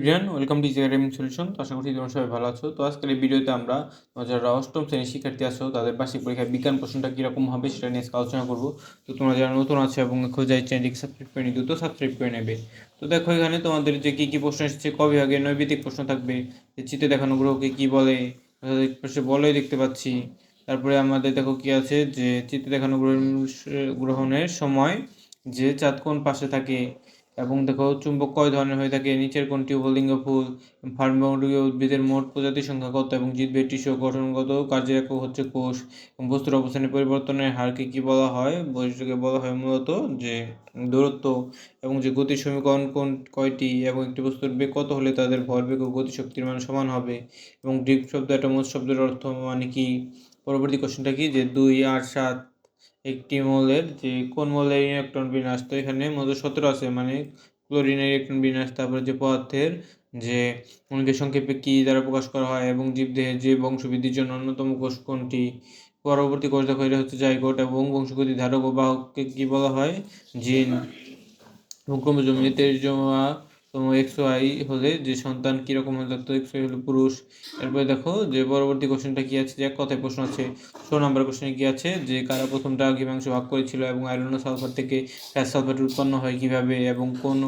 Brian welcome to GRM solution তো আশা করছি তোমরা সবাই ভালো আছো। তো আজকের এই ভিডিওতে আমরা যারা অষ্টম শ্রেণির শিক্ষার্থী আছো, তাদের বার্ষিক পরীক্ষায় বিজ্ঞান প্রশ্নটা কীরকম হবে সেটা নিয়ে আলোচনা করব। তো তোমরা যারা নতুন আছো এবং খোঁজাই চ্যানেলটিকে সাবস্ক্রাইব করে নিতে তো সাবস্ক্রাইব করে নেবে। তো দেখো এখানে তোমাদের যে কী কী প্রশ্ন এসেছে, ক বিভাগে নৈবিতিক প্রশ্ন থাকবে, যে চিত্রে দেখানো গ্রহকে কী বলে বলয় দেখতে পাচ্ছি। তারপরে আমাদের দেখো কি আছে, যে চিত্রে দেখানো গ্রহ গ্রহণের সময় যে চাঁদ কোন পাশে থাকে এবং দেখো চুম্বক কয় ধরনের হয়ে থাকে? নিচের কোনটি উপলিঙ্গ ফুল ফার্মবঙ্গীয় উদ্ভিদের মোট প্রজাতির সংখ্যা কত? এবং জীববে টিস্যু গঠনগত কার্যের একক হচ্ছে কোষ। বস্তুর অবস্থানের পরিবর্তনের হারকে কি বলা হয়? বৈশিষ্ট্যকে বলা হয় মূলত যে দূরত্ব এবং যে গতির সমীকরণ কোন, কয়টি এবং একটি বস্তুর বেগ কত হলে তাদের ভরবেগ ও গতিশক্তির মান সমান হবে? এবং ড্রিপ শব্দ একটা মোট শব্দের অর্থ মানে কি? পরবর্তী কোশ্চেনটা কি? যে দুই, আট, সাত একটি মৌলের যে কোন মৌলের ইলেকট্রন বিন্যাস, তো এখানে মধ্যে সতেরো আছে মানে ক্লোরিনের ইলেকট্রন বিন্যাস, তারপরে যে পদার্থের যে অনেকে সংক্ষেপে কি দ্বারা প্রকাশ করা হয় এবং জীবদেহের যে বংশবৃদ্ধির জন্য অন্যতম কোষ কোনটি? পরবর্তী কোষ দেখো, এটা হচ্ছে জাইগোট এবং বংশগতি ধারক ও বাহককে কি বলা হয়? জিন এবং ক্রোমোজোম জমা তোমার এক্স ওয়াই হলে যে সন্তান কীরকম হলে থাকতো এক্স ওয়াই হলো পুরুষ। এরপরে দেখো যে পরবর্তী কোশ্চেনটা কী আছে? যে কথায় প্রশ্ন আছে, ষোলো নম্বর কোশ্চেনে কী আছে? যে কারা প্রথম দ্রাঘিমাংশ ভাগ করেছিল এবং আয়রন সালফার থেকে ফ্যাস সালফার উৎপন্ন হয় কীভাবে এবং কোন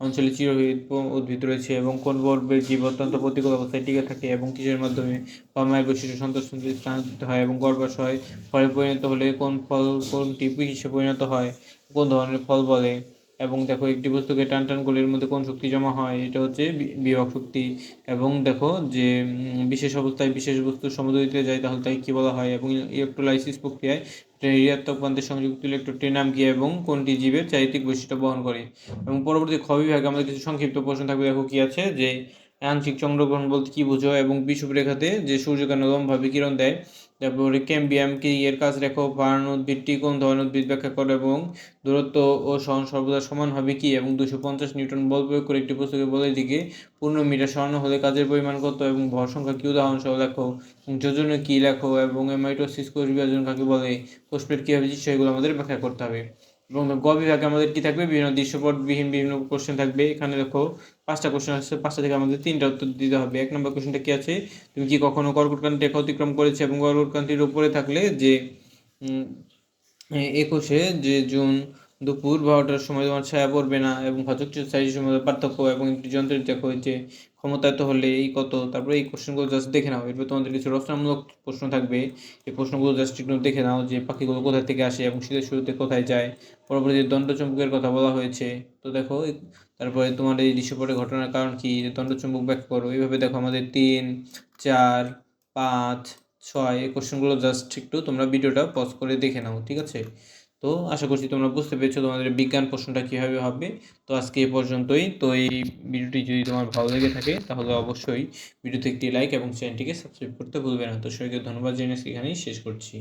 অঞ্চলে চিরহিত উদ্ভিদ রয়েছে এবং কোন বর্বের জীব অত্যন্ত প্রতিকূল অবস্থায় টিকে থাকে এবং কিসের মাধ্যমে মায়ের বৈশিষ্ট্য সন্তোষ স্থানান্তরিত হয় এবং গর্ভাশয় ফলে পরিণত হলে কোন ফল কোনটি হিসেবে পরিণত হয়? কোন ধরনের ফল বলে? এবং দেখো একটি বস্তুকে টান টান গোলের মধ্যে কোন শক্তি জমা হয়? এটা হচ্ছে বিভব শক্তি। এবং দেখো যে বিশেষ অবস্থায় বিশেষ বস্তু সমুদ্র দিতে যায়, তাহলে তাকে কী বলা হয়? এবং ইলেকট্রোলাইসিস প্রক্রিয়ায় ঋণাত্মক প্রান্তের সংযুক্ত ইলেকট্রোটের নাম কি এবং কোনটি জীবের চারিত্রিক বৈশিষ্ট্য বহন করে? এবং পরবর্তী খ বিভাগে আমাদের কিছু সংক্ষিপ্ত প্রশ্ন থাকবে। দেখো কি আছে? যে, আংশিক চন্দ্রগ্রহণ বলতে কী বোঝো এবং বিষুবরেখাতে যে সূর্যকে নরমভাবে কিরণ দেয় তারপরে ক্যাম্বিয়ামকে এর কাজ রেখো পারণ উদ্ভিদটি কোন ধরনের উদ্ভিদ ব্যাখ্যা করো এবং দূরত্ব ও সহন সর্বদা সমান হবে কি? এবং দুশো পঞ্চাশ নিউটন বল প্রয়োগ করে একটি পুস্তকে বলে দিকে পূর্ণ মিটার সরানো হলে কাজের পরিমাণ কত এবং ভর সংখ্যা কী? উদাহরণ সহ লেখো যোজনে কী লেখো এবং এমাইটোসিস কোষ বিভাজন কাকে বলে? কোষপ্লেট কীভাবে সেগুলো আমাদের ব্যাখ্যা করতে হবে। এবং গ বিভাগে আমাদের কি থাকবে? বিভিন্ন দৃশ্যপটবিহীন বিভিন্ন কোশ্চেন থাকবে। এখানে দেখো পাঁচটা কোশ্চেন আছে পাঁচটা থেকে আমাদের তিনটা উত্তর দিতে হবে। এক নম্বর কোশ্চেনটা কি আছে? তুমি কি কখনো কর্কটক্রান্তি রেখা অতিক্রম করেছে এবং কর্কটক্রান্তির উপরে থাকলে যে একুশে যে জুন দুপুর বারোটার সময় তোমার ছায়া পড়বে না এবং ভাজক সাইজের সময় পার্থক্য এবং একটি যন্ত্রের দেখো হয়েছে। ক্ষমতায়িত হলে এই কত? তারপরে এই কোশ্চেনগুলো জাস্ট দেখে নাও। এরপর তোমাদের কিছু রচনামূলক প্রশ্ন থাকবে। এই প্রশ্নগুলো জাস্ট একটু দেখে নাও যে পাখিগুলো কোথায় থেকে আসে এবং শীতের শুরুতে কোথায় যায়। পরবর্তী দণ্ডচুম্বকের কথা বলা হয়েছে। তো দেখো তারপরে তোমার এই দৃশ্যপটের ঘটনার কারণ কি? যে দণ্ডচুম্বক ব্যাখ্যা করো। এইভাবে দেখো আমাদের তিন, চার, পাঁচ, ছয়, এই কোশ্চেনগুলো জাস্ট একটু তোমরা ভিডিওটা পজ করে দেখে নাও, ঠিক আছে? তো আশা করছি তোমরা বুঝতে পেরেছ তোমাদের বিজ্ঞান প্রশ্নটা কীভাবে হবে। তো আজকে এ পর্যন্তই। তো এই ভিডিওটি যদি তোমার ভালো লেগে থাকে, তাহলে অবশ্যই ভিডিওতে একটি লাইক এবং চ্যানেলটিকে সাবস্ক্রাইব করতে ভুলবে না। তো সবাইকে ধন্যবাদ জানিয়ে এখানেই শেষ করছি।